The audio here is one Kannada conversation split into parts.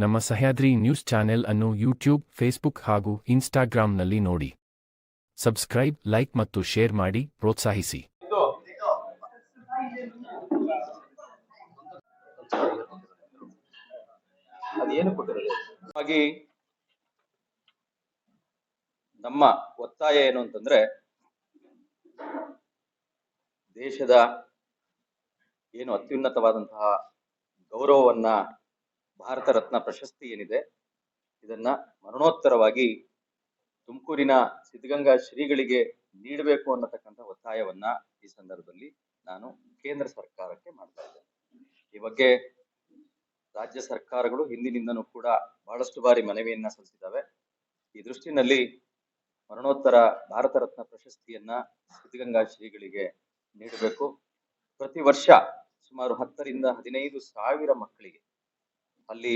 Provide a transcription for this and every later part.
ನಮ್ಮ ಸಹ್ಯಾದ್ರಿ ನ್ಯೂಸ್ ಚಾನೆಲ್ ಅನ್ನು ಯೂಟ್ಯೂಬ್, ಫೇಸ್ಬುಕ್ ಹಾಗೂ ಇನ್ಸ್ಟಾಗ್ರಾಂನಲ್ಲಿ ನೋಡಿ. ಸಬ್ಸ್ಕ್ರೈಬ್, ಲೈಕ್ ಮತ್ತು ಶೇರ್ ಮಾಡಿ, ಪ್ರೋತ್ಸಾಹಿಸಿ. ನಮ್ಮ ಒತ್ತಾಯ ಏನು ಅಂತಂದ್ರೆ, ದೇಶದ ಏನು ಅತ್ಯುನ್ನತವಾದಂತಹ ಗೌರವವನ್ನ ಭಾರತ ರತ್ನ ಪ್ರಶಸ್ತಿ ಏನಿದೆ, ಇದನ್ನ ಮರಣೋತ್ತರವಾಗಿ ತುಮಕೂರಿನ ಸಿದ್ಧಗಂಗಾ ಶ್ರೀಗಳಿಗೆ ನೀಡಬೇಕು ಅನ್ನತಕ್ಕಂಥ ಒತ್ತಾಯವನ್ನ ಈ ಸಂದರ್ಭದಲ್ಲಿ ನಾನು ಕೇಂದ್ರ ಸರ್ಕಾರಕ್ಕೆ ಮಾಡ್ತಾ ಇದ್ದೇನೆ. ಈ ಬಗ್ಗೆ ರಾಜ್ಯ ಸರ್ಕಾರಗಳು ಹಿಂದಿನಿಂದನೂ ಕೂಡ ಬಹಳಷ್ಟು ಬಾರಿ ಮನವಿಯನ್ನ ಸಲ್ಲಿಸಿದ್ದಾವೆ. ಈ ದೃಷ್ಟಿನಲ್ಲಿ ಮರಣೋತ್ತರ ಭಾರತ ರತ್ನ ಪ್ರಶಸ್ತಿಯನ್ನ ಸಿದ್ಧಗಂಗಾ ಶ್ರೀಗಳಿಗೆ ನೀಡಬೇಕು. ಪ್ರತಿ ವರ್ಷ ಸುಮಾರು ಹತ್ತರಿಂದ ಹದಿನೈದು ಸಾವಿರ ಮಕ್ಕಳಿಗೆ ಅಲ್ಲಿ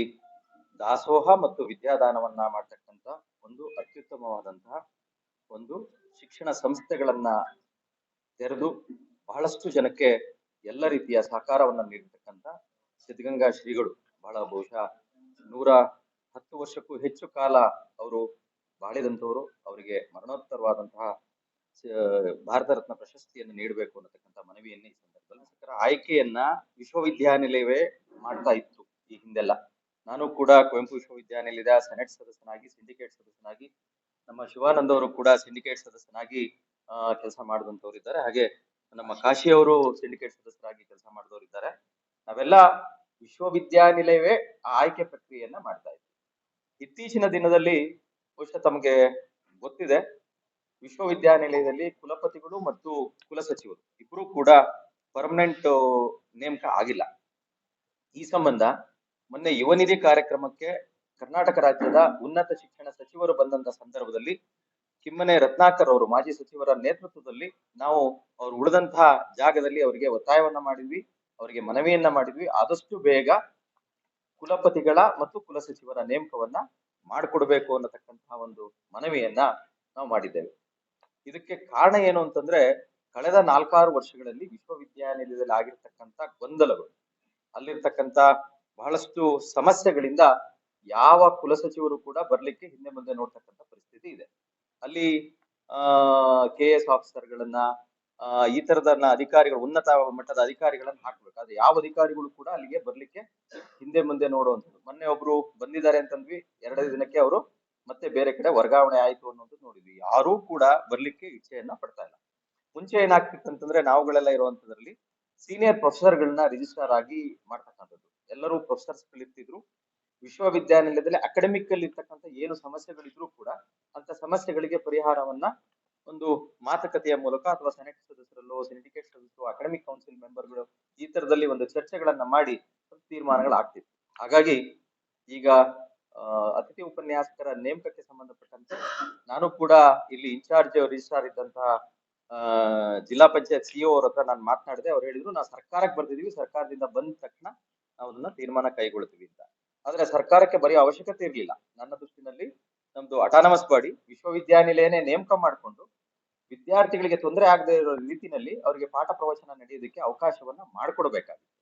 ದಾಸೋಹ ಮತ್ತು ವಿದ್ಯಾದಾನವನ್ನ ಮಾಡ್ತಕ್ಕಂಥ ಒಂದು ಅತ್ಯುತ್ತಮವಾದಂತಹ ಒಂದು ಶಿಕ್ಷಣ ಸಂಸ್ಥೆಗಳನ್ನ ತೆರೆದು ಬಹಳಷ್ಟು ಜನಕ್ಕೆ ಎಲ್ಲ ರೀತಿಯ ಸಹಕಾರವನ್ನ ನೀಡತಕ್ಕಂಥ ಸಿದ್ಧಗಂಗಾ ಶ್ರೀಗಳು. ಬಹಳ ಬಹುಶಃ ನೂರ ಹತ್ತು ವರ್ಷಕ್ಕೂ ಹೆಚ್ಚು ಕಾಲ ಅವರು ಬಾಳಿದಂಥವರು ಅವರಿಗೆ ಮರಣೋತ್ತರವಾದಂತಹ ಭಾರತ ರತ್ನ ಪ್ರಶಸ್ತಿಯನ್ನು ನೀಡಬೇಕು ಅನ್ನತಕ್ಕಂಥ ಮನವಿಯನ್ನ ಈ ಸಂದರ್ಭದಲ್ಲಿ ಆಯ್ಕೆಯನ್ನ ವಿಶ್ವವಿದ್ಯಾನಿಲಯವೇ ಮಾಡ್ತಾ ಇತ್ತು. ಈ ಹಿಂದೆಲ್ಲ. ನಾನು ಕೂಡ ಕುವೆಂಪು ವಿಶ್ವವಿದ್ಯಾನಿಲಯದ ಸೆನೆಟ್ ಸದಸ್ಯನಾಗಿ ಸಿಂಡಿಕೇಟ್ ಸದಸ್ಯನಾಗಿ, ನಮ್ಮ ಶಿವಾನಂದ ಅವರು ಕೂಡ ಸಿಂಡಿಕೇಟ್ ಸದಸ್ಯನಾಗಿ ಕೆಲಸ ಮಾಡಿದಂಥವ್ರು ಇದ್ದಾರೆ. ಹಾಗೆ ನಮ್ಮ ಕಾಶಿ ಅವರು ಸಿಂಡಿಕೇಟ್ ಸದಸ್ಯರಾಗಿ ಕೆಲಸ ಮಾಡಿದವರು ಇದ್ದಾರೆ. ನಾವೆಲ್ಲ ವಿಶ್ವವಿದ್ಯಾನಿಲಯವೇ ಆಯ್ಕೆ ಪ್ರಕ್ರಿಯೆಯನ್ನ ಮಾಡ್ತಾ ಇದ್ವಿ ಇತ್ತೀಚಿನ ದಿನದಲ್ಲಿ ಬಹುಶಃ ತಮಗೆ ಗೊತ್ತಿದೆ, ವಿಶ್ವವಿದ್ಯಾನಿಲಯದಲ್ಲಿ ಕುಲಪತಿಗಳು ಮತ್ತು ಕುಲಸಚಿವರು ಇಬ್ಬರು ಕೂಡ ಪರ್ಮನೆಂಟ್ ನೇಮಕ ಆಗಿಲ್ಲ. ಈ ಸಂಬಂಧ ಮೊನ್ನೆ ಯುವ ನಿಧಿ ಕಾರ್ಯಕ್ರಮಕ್ಕೆ ಕರ್ನಾಟಕ ರಾಜ್ಯದ ಉನ್ನತ ಶಿಕ್ಷಣ ಸಚಿವರು ಬಂದಂತ ಸಂದರ್ಭದಲ್ಲಿ ಕಿಮ್ಮನೆ ರತ್ನಾಕರ್ ಅವರು ಮಾಜಿ ಸಚಿವರ ನೇತೃತ್ವದಲ್ಲಿ ನಾವು ಅವ್ರು ಉಳಿದಂತಹ ಜಾಗದಲ್ಲಿ ಅವರಿಗೆ ಒತ್ತಾಯವನ್ನ ಮಾಡಿದ್ವಿ, ಅವರಿಗೆ ಮನವಿಯನ್ನ ಮಾಡಿದ್ವಿ. ಆದಷ್ಟು ಬೇಗ ಕುಲಪತಿಗಳ ಮತ್ತು ಕುಲಸಚಿವರ ನೇಮಕವನ್ನ ಮಾಡಿಕೊಡ್ಬೇಕು ಅನ್ನತಕ್ಕಂತಹ ಒಂದು ಮನವಿಯನ್ನ ನಾವು ಮಾಡಿದ್ದೇವೆ. ಇದಕ್ಕೆ ಕಾರಣ ಏನು ಅಂತಂದ್ರೆ ಕಳೆದ ನಾಲ್ಕಾರು ವರ್ಷಗಳಲ್ಲಿ ವಿಶ್ವವಿದ್ಯಾನಿಲಯದಲ್ಲಿ ಆಗಿರ್ತಕ್ಕಂಥ ಗೊಂದಲಗಳು. ಅಲ್ಲಿರ್ತಕ್ಕಂಥ ಬಹಳಷ್ಟು ಸಮಸ್ಯೆಗಳಿಂದ ಯಾವ ಕುಲಸಚಿವರು ಕೂಡ ಬರ್ಲಿಕ್ಕೆ ಹಿಂದೆ ಮುಂದೆ ನೋಡ್ತಕ್ಕಂಥ ಪರಿಸ್ಥಿತಿ ಇದೆ. ಅಲ್ಲಿ ಕೆ ಎಸ್ ಆಫೀಸರ್ಗಳನ್ನ ಈ ತರದನ್ನ ಅಧಿಕಾರಿಗಳು, ಉನ್ನತ ಮಟ್ಟದ ಅಧಿಕಾರಿಗಳನ್ನ ಹಾಕ್ಬೇಕು. ಅದು ಯಾವ ಅಧಿಕಾರಿಗಳು ಕೂಡ ಅಲ್ಲಿಗೆ ಬರ್ಲಿಕ್ಕೆ ಹಿಂದೆ ಮುಂದೆ ನೋಡುವಂಥದ್ದು. ಮೊನ್ನೆ ಒಬ್ರು ಬಂದಿದ್ದಾರೆ ಅಂತಂದ್ವಿ ಎರಡೇ ದಿನಕ್ಕೆ ಅವರು ಮತ್ತೆ ಬೇರೆ ಕಡೆ ವರ್ಗಾವಣೆ ಆಯ್ತು ಅನ್ನೋದು ನೋಡಿದ್ವಿ. ಯಾರೂ ಕೂಡ ಬರ್ಲಿಕ್ಕೆ ಇಚ್ಛೆಯನ್ನ ಪಡ್ತಾ ಇಲ್ಲ. ಮುಂಚೆ ಏನಾಗ್ತಿತ್ತು ಅಂತಂದ್ರೆ ನಾವುಗಳೆಲ್ಲ ಇರುವಂತದ್ರಲ್ಲಿ ಸೀನಿಯರ್ ಪ್ರೊಫೆಸರ್ಗಳನ್ನ ರಿಜಿಸ್ಟರ್ ಆಗಿ ಮಾಡ್ತಕ್ಕಂಥದ್ದು. ಎಲ್ಲರೂ ಪ್ರೊಫೆಸರ್ಸ್ ಇರ್ತಿದ್ರು ವಿಶ್ವವಿದ್ಯಾನಿಲಯದಲ್ಲಿ ಅಕಾಡೆಮಿಕ್ ಅಲ್ಲಿ ಇರ್ತಕ್ಕಂಥ ಏನು ಸಮಸ್ಯೆಗಳಿದ್ರು ಕೂಡ ಅಂತ ಸಮಸ್ಯೆಗಳಿಗೆ ಪರಿಹಾರವನ್ನ ಒಂದು ಮಾತುಕತೆಯ ಮೂಲಕ ಅಥವಾ ಸೆನೆಟ್ ಸದಸ್ಯರಲ್ಲೋ ಸಿಂಡಿಕೇಟ್ ಸದಸ್ಯರು ಅಕಾಡೆಮಿಕ್ ಕೌನ್ಸಿಲ್ ಮೆಂಬರ್ಗಳು ಈ ತರದಲ್ಲಿ ಒಂದು ಚರ್ಚೆಗಳನ್ನ ಮಾಡಿ ತೀರ್ಮಾನಗಳಾಗ್ತಿತ್ತು ಹಾಗಾಗಿ ಈಗ ಅತಿಥಿ ಉಪನ್ಯಾಸಕರ ನೇಮಕಕ್ಕೆ ಸಂಬಂಧಪಟ್ಟಂತೆ ನಾನು ಕೂಡ ಇಲ್ಲಿ ಇನ್ಚಾರ್ಜ್ ರಿಜಿಸ್ಟ್ರಾರ್ ಇದ್ದಂತಹ ಜಿಲ್ಲಾ ಪಂಚಾಯತ್ ಸಿಇಒ ಅವ್ರ ಹತ್ರ ನಾನು ಮಾತನಾಡಿದೆ. ಅವ್ರು ಹೇಳಿದ್ರು ನಾವು ಸರ್ಕಾರಕ್ಕೆ ಬರ್ತಿದೀವಿ ಸರ್ಕಾರದಿಂದ ಬಂದ ತಕ್ಷಣ ನಾವು ಅದನ್ನ ತೀರ್ಮಾನ ಕೈಗೊಳ್ತೀವಿ ಅಂತ. ಆದ್ರೆ ಸರ್ಕಾರಕ್ಕೆ ಬರೆಯೋ ಅವಶ್ಯಕತೆ ಇರ್ಲಿಲ್ಲ. ನನ್ನ ದೃಷ್ಟಿನಲ್ಲಿ ನಮ್ದು ಅಟಾನಮಸ್ ಬಾಡಿ ವಿಶ್ವವಿದ್ಯಾನಿಲಯನೇ ನೇಮಕ ಮಾಡಿಕೊಂಡು ವಿದ್ಯಾರ್ಥಿಗಳಿಗೆ ತೊಂದರೆ ಆಗದೆ ಇರೋ ರೀತಿನಲ್ಲಿ ಅವರಿಗೆ ಪಾಠ ಪ್ರವಚನ ನಡೆಯೋದಕ್ಕೆ ಅವಕಾಶವನ್ನ ಮಾಡಿಕೊಡ್ಬೇಕಾಗಿತ್ತು